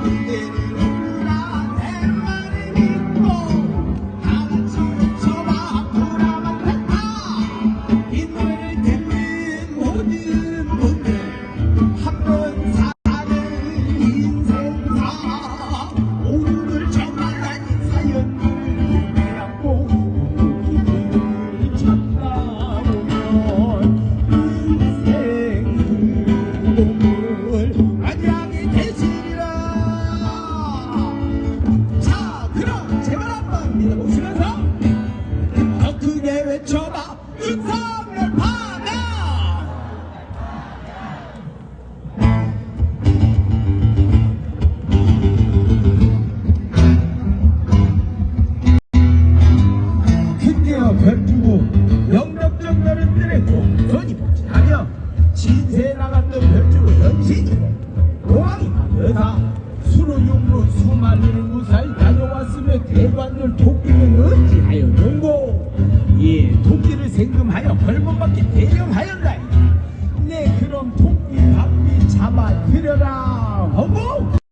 그 별주고 영덕적 어른들의 공손이 복진하며 진세 나갔던 별주고 공항이 여사 수로용으로 수많은 무사히 다녀왔으며 대관절 토끼는 어찌하여 토끼를 벌금받게 대령하였나이 네 그럼 토끼 밥비 잡아 드려라